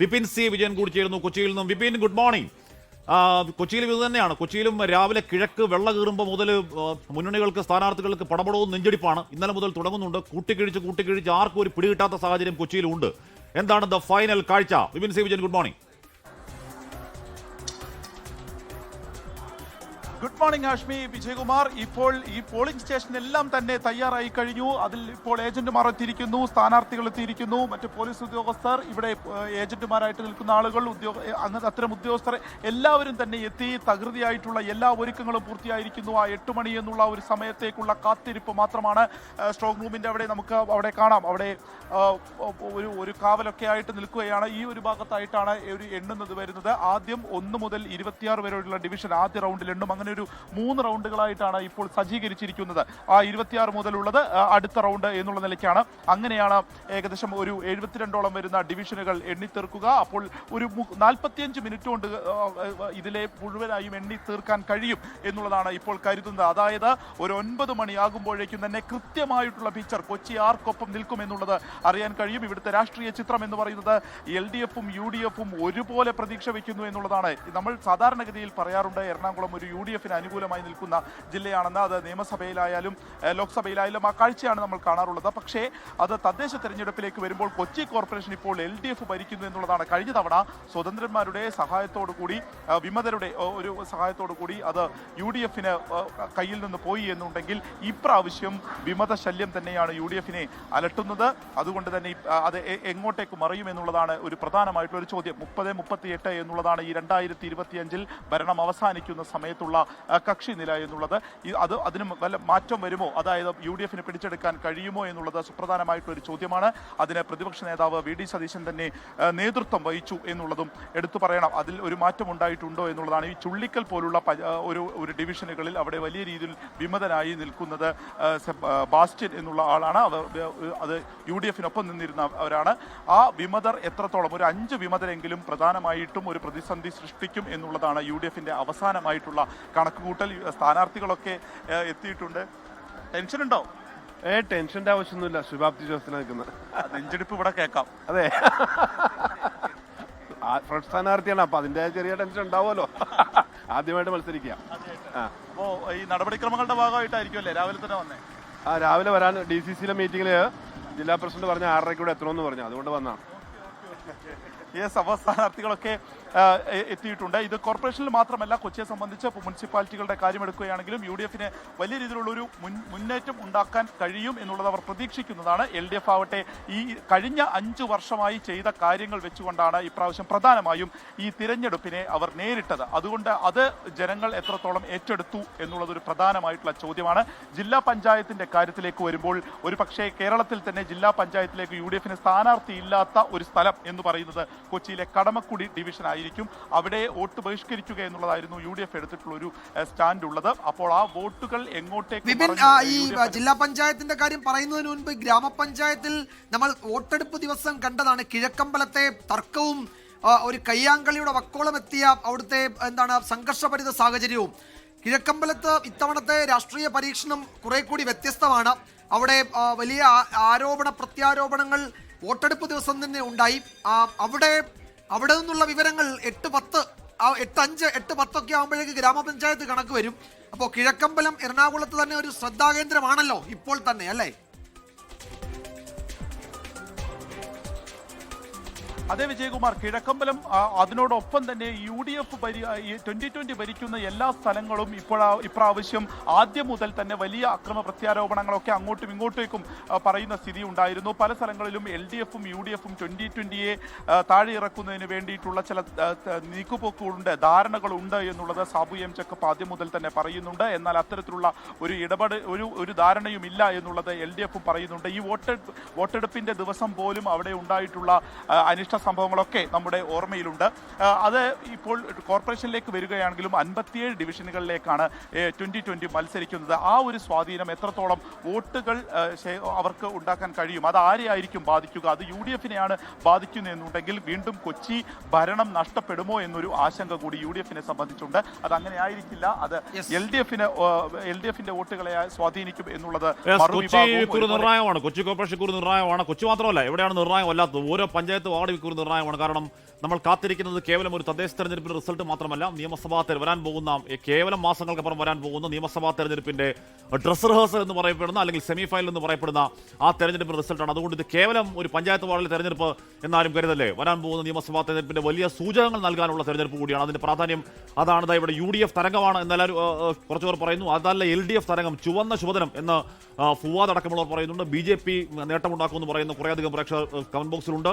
Vipin C Vijayan കൂടി ചേരുന്നു കൊച്ചിയിൽ നിന്നും. വിപിൻ ഗുഡ് മോർണിംഗ് കൊച്ചിയിൽ ഇത് തന്നെയാണ്. കൊച്ചിയിലും രാവിലെ കിഴക്ക് വെള്ള കീറുമ്പോൾ മുതൽ മുന്നണികൾക്ക് സ്ഥാനാർത്ഥികൾക്ക് പടപടവും നെഞ്ചടിപ്പാണ്. ഇന്നലെ മുതൽ തുടങ്ങുന്നുണ്ട്. കൂട്ടിക്കിഴിച്ച് കൂട്ടിക്കിഴിച്ച് ആർക്കും ഒരു പിടികിട്ടാത്ത സാഹചര്യം കൊച്ചിയിലുണ്ട്. എന്താണ് ദ ഫൈനൽ കാഴ്ച? Vipin C Vijayan good morning morning Ashmi Vijayakumar ഇപ്പോൾ ഈ പോളിംഗ് സ്റ്റേഷൻ എല്ലാം തന്നെ തയ്യാറായി കഴിഞ്ഞു. അതിൽ ഇപ്പോൾ ഏജന്റുമാർ എത്തിയിരിക്കുന്നു സ്ഥാനാർത്ഥികൾ എത്തിയിരിക്കുന്നു. മറ്റ് പോലീസ് ഉദ്യോഗസ്ഥർ ഇവിടെ ഏജന്റുമാരായിട്ട് നിൽക്കുന്ന ആളുകൾ ഉദ്യോഗ അങ്ങനെ അത്തരം ഉദ്യോഗസ്ഥർ എല്ലാവരും തന്നെ എത്തി. തകൃതിയായിട്ടുള്ള എല്ലാ ഒരുക്കങ്ങളും പൂർത്തിയായിരിക്കുന്നു. ആ എട്ട് മണി എന്നുള്ള ഒരു സമയത്തേക്കുള്ള കാത്തിരിപ്പ് മാത്രമാണ് സ്ട്രോങ് റൂമിന്റെ അവിടെ നമുക്ക് അവിടെ കാണാം. അവിടെ ഒരു ഒരു കാവലൊക്കെ ആയിട്ട് നിൽക്കുകയാണ്. ഈ ഒരു ഭാഗത്തായിട്ടാണ് ഒരു എണ്ണുന്നത് വരുന്നത്. ആദ്യം ഒന്ന് മുതൽ ഇരുപത്തിയാറ് വരെയുള്ള ഡിവിഷൻ ആദ്യ റൗണ്ടിൽ എണ്ണും. അങ്ങനെ ഒരു മൂന്ന് റൗണ്ടുകളായിട്ടാണ് ഇപ്പോൾ സജ്ജീകരിച്ചിരിക്കുന്നത്. ആ ഇരുപത്തിയാറ് മുതലുള്ളത് അടുത്ത റൗണ്ട് എന്നുള്ള നിലയ്ക്കാണ്. അങ്ങനെയാണ് ഏകദേശം ഒരു എഴുപത്തിരണ്ടോളം വരുന്ന ഡിവിഷനുകൾ എണ്ണിത്തീർക്കുക. അപ്പോൾ ഒരു നാൽപ്പത്തിയഞ്ച് മിനിറ്റ് കൊണ്ട് ഇതിലെ മുഴുവനായും എണ്ണി തീർക്കാൻ കഴിയും എന്നുള്ളതാണ് ഇപ്പോൾ കരുതുന്നത്. അതായത് ഒരു ഒൻപത് മണിയാകുമ്പോഴേക്കും തന്നെ കൃത്യമായിട്ടുള്ള പിക്ചർ കൊച്ചി ആർക്കൊപ്പം നിൽക്കും എന്നുള്ളത് അറിയാൻ കഴിയും. ഇവിടുത്തെ രാഷ്ട്രീയ ചിത്രം എന്ന് പറയുന്നത് എൽ ഡി എഫും യു ഡി എഫും ഒരുപോലെ പ്രതീക്ഷ വയ്ക്കുന്നു എന്നുള്ളതാണ്. നമ്മൾ സാധാരണഗതിയിൽ പറയാറുണ്ട് എറണാകുളം ഒരു യു ഡി എഫിന് അനുകൂലമായി നിൽക്കുന്ന ജില്ലയാണെന്ന് അത് നിയമസഭയിലായാലും ലോക്സഭയിലായാലും ആ കാഴ്ചയാണ് നമ്മൾ കാണാറുള്ളത്. പക്ഷേ അത് തദ്ദേശ തെരഞ്ഞെടുപ്പിലേക്ക് വരുമ്പോൾ കൊച്ചി കോർപ്പറേഷൻ ഇപ്പോൾ എൽ ഡി എഫ് ഭരിക്കുന്നു എന്നുള്ളതാണ്. കഴിഞ്ഞ തവണ സ്വതന്ത്രന്മാരുടെ സഹായത്തോടു കൂടി വിമതരുടെ ഒരു സഹായത്തോടു കൂടി അത് യു ഡി എഫിന് കയ്യിൽ നിന്ന് പോയി എന്നുണ്ടെങ്കിൽ ഇപ്രാവശ്യം വിമത ശല്യം തന്നെയാണ് യു ഡി എഫിനെ അലട്ടുന്നത്. അതുകൊണ്ട് തന്നെ അത് എങ്ങോട്ടേക്ക് മറിയും എന്നുള്ളതാണ് ഒരു പ്രധാനമായിട്ടുള്ള ഒരു ചോദ്യം. മുപ്പത് മുപ്പത്തി എട്ട് എന്നുള്ളതാണ് ഈ രണ്ടായിരത്തി ഇരുപത്തിയഞ്ചിൽ ഭരണം അവസാനിക്കുന്ന സമയത്തുള്ള കക്ഷി നില എന്നുള്ളത് അത് അതിന് വല്ല മാറ്റം വരുമോ? അതായത് യു ഡി എഫിന് പിടിച്ചെടുക്കാൻ കഴിയുമോ എന്നുള്ളത് സുപ്രധാനമായിട്ടൊരു ചോദ്യമാണ്. അതിന് പ്രതിപക്ഷ നേതാവ് വി. ഡി. സതീശൻ തന്നെ നേതൃത്വം വഹിച്ചു എന്നുള്ളതും എടുത്തു പറയണം. അതിൽ ഒരു മാറ്റം ഉണ്ടായിട്ടുണ്ടോ എന്നുള്ളതാണ് ഈ ചുള്ളിക്കൽ പോലുള്ള ഒരു ഒരു ഡിവിഷനുകളിൽ അവിടെ വലിയ രീതിയിൽ വിമതനായി നിൽക്കുന്നത് ബാസ്റ്റിൻ എന്നുള്ള ആളാണ്. അവർ അത് യു ഡി എഫിനൊപ്പം നിന്നിരുന്ന അവരാണ്. ആ വിമതർ എത്രത്തോളം ഒരു അഞ്ച് വിമതരെങ്കിലും പ്രധാനമായിട്ടും ഒരു പ്രതിസന്ധി സൃഷ്ടിക്കും എന്നുള്ളതാണ് യു ഡി എഫിന്റെ അവസാനമായിട്ടുള്ള കണക്കുകൂട്ടൽ സ്ഥാനാർത്ഥികളൊക്കെ എത്തിയിട്ടുണ്ട്. ടെൻഷൻ ഉണ്ടോ ഏ ടെൻഷന്റെ ആവശ്യമൊന്നുമില്ല. ശുഭാപ്തി ജോസിനെ നിൽക്കുന്നത് നെഞ്ചെടുപ്പ് ഇവിടെ കേൾക്കാം. അതെ. ഫ്രണ്ട് സ്ഥാനാർത്ഥിയാണ്. അപ്പൊ അതിന്റെ ചെറിയ ടെൻഷൻ ഉണ്ടാവുമല്ലോ. ആദ്യമായിട്ട് മത്സരിക്കുക. അപ്പോ ഈ നടപടിക്രമങ്ങളുടെ ഭാഗമായിട്ടായിരിക്കും അല്ലേ രാവിലെ തന്നെ വന്നേ? ആ രാവിലെ വരാൻ ഡി സി സിയിലെ മീറ്റിംഗിൽ ജില്ലാ പ്രസിഡന്റ് പറഞ്ഞ ആറരയ്ക്ക് കൂടെ എത്തണമെന്ന് പറഞ്ഞു. അതുകൊണ്ട് വന്നാണ്. യെസ് അപ്പോൾ സ്ഥാനാർത്ഥികളൊക്കെ എത്തിയിട്ടുണ്ട്. ഇത് കോർപ്പറേഷനിൽ മാത്രമല്ല കൊച്ചിയെ സംബന്ധിച്ച് മുനിസിപ്പാലിറ്റികളുടെ കാര്യമെടുക്കുകയാണെങ്കിലും യു ഡി എഫിന് വലിയ രീതിയിലുള്ള ഒരു മുൻ മുന്നേറ്റം ഉണ്ടാക്കാൻ കഴിയും എന്നുള്ളത് അവർ പ്രതീക്ഷിക്കുന്നതാണ്. എൽ ഡി എഫ് ആവട്ടെ ഈ കഴിഞ്ഞ അഞ്ച് വർഷമായി ചെയ്ത കാര്യങ്ങൾ വെച്ചുകൊണ്ടാണ് ഇപ്രാവശ്യം പ്രധാനമായും ഈ തിരഞ്ഞെടുപ്പിനെ അവർ നേരിട്ടത്. അതുകൊണ്ട് അത് ജനങ്ങൾ എത്രത്തോളം ഏറ്റെടുത്തു എന്നുള്ളത് ഒരു പ്രധാനമായിട്ടുള്ള ചോദ്യമാണ്. ജില്ലാ പഞ്ചായത്തിന്റെ കാര്യത്തിലേക്ക് വരുമ്പോൾ ഒരു പക്ഷേ കേരളത്തിൽ തന്നെ ജില്ലാ പഞ്ചായത്തിലേക്ക് യു ഡി എഫിന് സ്ഥാനാർത്ഥി ഇല്ലാത്ത ഒരു സ്ഥലം എന്ന് പറയുന്നത് കൊച്ചിയിലെ കടമക്കുടി ഡിവിഷൻ ആയിരിക്കും. അവിടെ വോട്ട് ബഹിഷ്കരിക്കുക എന്നുള്ളതായിരുന്നു യു ഡി എഫ് എടുത്തിട്ടുള്ള ഒരു സ്റ്റാൻഡ് ഉള്ളത് അപ്പോൾ ആ വോട്ടുകൾ എങ്ങോട്ടേക്ക് ഈ ജില്ലാ പഞ്ചായത്തിന്റെ കാര്യം പറയുന്നതിന് മുൻപ് ഗ്രാമപഞ്ചായത്തിൽ നമ്മൾ വോട്ടെടുപ്പ് ദിവസം കണ്ടതാണ്. കിഴക്കമ്പലത്തെ തർക്കവും ഒരു കയ്യാങ്കളിയുടെ വക്കോളം എത്തിയ അവിടുത്തെ എന്താണ് സംഘർഷഭരിത സാഹചര്യവും. കിഴക്കമ്പലത്ത് ഇത്തവണത്തെ രാഷ്ട്രീയ പരീക്ഷണം കുറെ കൂടി വ്യത്യസ്തമാണ്. അവിടെ വലിയ ആരോപണ പ്രത്യാരോപണങ്ങൾ വോട്ടെടുപ്പ് ദിവസം തന്നെ ഉണ്ടായി. അവിടെ അവിടെ നിന്നുള്ള വിവരങ്ങൾ എട്ട് പത്ത് എട്ട് അഞ്ച് എട്ട് പത്തൊക്കെ ആകുമ്പോഴേക്ക് ഗ്രാമപഞ്ചായത്ത് കണക്ക് വരും. അപ്പോൾ കിഴക്കമ്പലം എറണാകുളത്ത് തന്നെ ഒരു ശ്രദ്ധാകേന്ദ്രമാണല്ലോ ഇപ്പോൾ തന്നെ അല്ലേ? അതെ വിജയകുമാർ കിഴക്കമ്പലം അതിനോടൊപ്പം തന്നെ U D F twenty twenty ഭരിക്കുന്ന എല്ലാ സ്ഥലങ്ങളും ഇപ്പോഴാ ഇപ്രാവശ്യം ആദ്യം മുതൽ തന്നെ വലിയ അക്രമ പ്രത്യാരോപണങ്ങളൊക്കെ അങ്ങോട്ടും ഇങ്ങോട്ടേക്കും പറയുന്ന സ്ഥിതി ഉണ്ടായിരുന്നു. പല സ്ഥലങ്ങളിലും എൽ ഡി എഫും യു ഡി എഫും ട്വന്റി ട്വന്റിയെ താഴെ ഇറക്കുന്നതിന് വേണ്ടിയിട്ടുള്ള ചില നീക്കുപോക്കുകളുണ്ട് ധാരണകളുണ്ട് എന്നുള്ളത് സാബു എം ചക്കപ്പ് ആദ്യം മുതൽ തന്നെ പറയുന്നുണ്ട്. എന്നാൽ അത്തരത്തിലുള്ള ഒരു ഇടപെടൽ ഒരു ഒരു ധാരണയും ഇല്ല എന്നുള്ളത് എൽ ഡി എഫും പറയുന്നുണ്ട്. ഈ വോട്ടെടുപ്പ് വോട്ടെടുപ്പിന്റെ ദിവസം പോലും അവിടെ ഉണ്ടായിട്ടുള്ള അനിഷ്ട സംഭവങ്ങളൊക്കെ നമ്മുടെ ഓർമ്മയിലുണ്ട്. അത് ഇപ്പോൾ കോർപ്പറേഷനിലേക്ക് വരികയാണെങ്കിലും അൻപത്തിയേഴ് ഡിവിഷനുകളിലേക്കാണ് ട്വന്റി ട്വന്റി മത്സരിക്കുന്നത്. ആ ഒരു സ്വാധീനം എത്രത്തോളം വോട്ടുകൾ അവർക്ക് ഉണ്ടാക്കാൻ കഴിയും? അത് ആരെയായിരിക്കും ബാധിക്കുക? അത് യു ഡി എഫിനെയാണ് ബാധിക്കുന്നതെന്നുണ്ടെങ്കിൽ വീണ്ടും കൊച്ചി ഭരണം നഷ്ടപ്പെടുമോ എന്നൊരു ആശങ്ക കൂടി യു ഡി എഫിനെ സംബന്ധിച്ചുണ്ട്. അത് അങ്ങനെ ആയിരിക്കില്ല അത്. എൽ ഡി എഫിന് എൽ ഡി എഫിന്റെ വോട്ടുകളെ സ്വാധീനിക്കും എന്നുള്ളത് കൊച്ചി നിർണായകമാണ് കൊച്ചി കോർപ്പറേഷൻ കുറി നിർണായകമാണ് കൊച്ചി മാത്രമല്ല എവിടെയാണ് നിർണായകമല്ലാത്തത് ഓരോ പഞ്ചായത്ത് വാർഡ് തെരഞ്ഞെടുപ്പ് ഒരു നിർണായകമാണ് കാരണം നമ്മൾ കാത്തിരിക്കുന്നത് കേവലം ഒരു തദ്ദേശ തെരഞ്ഞെടുപ്പിന്റെ റിസൾട്ട് മാത്രമല്ല നിയമസഭാ വരാൻ പോകുന്ന കേവലം മാസങ്ങൾക്കപ്പുറം വരാൻ പോകുന്ന നിയമസഭാ തെരഞ്ഞെടുപ്പിന്റെ ഡ്രസ് റിഹേഴ്സൽ എന്ന് പറയപ്പെടുന്ന അല്ലെങ്കിൽ സെമി ഫൈനൽ എന്ന് പറയപ്പെടുന്ന ആ തെരഞ്ഞെടുപ്പിന്റെ റിസൾട്ടാണ്. അതുകൊണ്ട് ഇത് കേവലം ഒരു പഞ്ചായത്ത് വാർഡിലെ തെരഞ്ഞെടുപ്പ് എന്നാലും കരുതല്ലേ? വരാൻ പോകുന്ന നിയമസഭാ തെരഞ്ഞെടുപ്പിന്റെ വലിയ സൂചകങ്ങൾ നൽകാനുള്ള തെരഞ്ഞെടുപ്പ് കൂടിയാണ്. അതിന്റെ പ്രാധാന്യം അതാണ്. ഇവിടെ യു ഡി എഫ് തരംഗമാണ് എന്നെല്ലാവരും കുറച്ചുപേർ പറയുന്നു. അതല്ല എൽ ഡി എഫ് തരംഗം ചുവന്ന ശുഭദനം എന്ന് ഫുവാദ് അടക്കമുള്ളവർ പറയുന്നുണ്ട്. ബി ജെ പി നേട്ടമുണ്ടാക്കുമെന്ന് പറയുന്ന കുറേയധികം പ്രേക്ഷകർ കമന്റ് ബോക്സിലുണ്ട്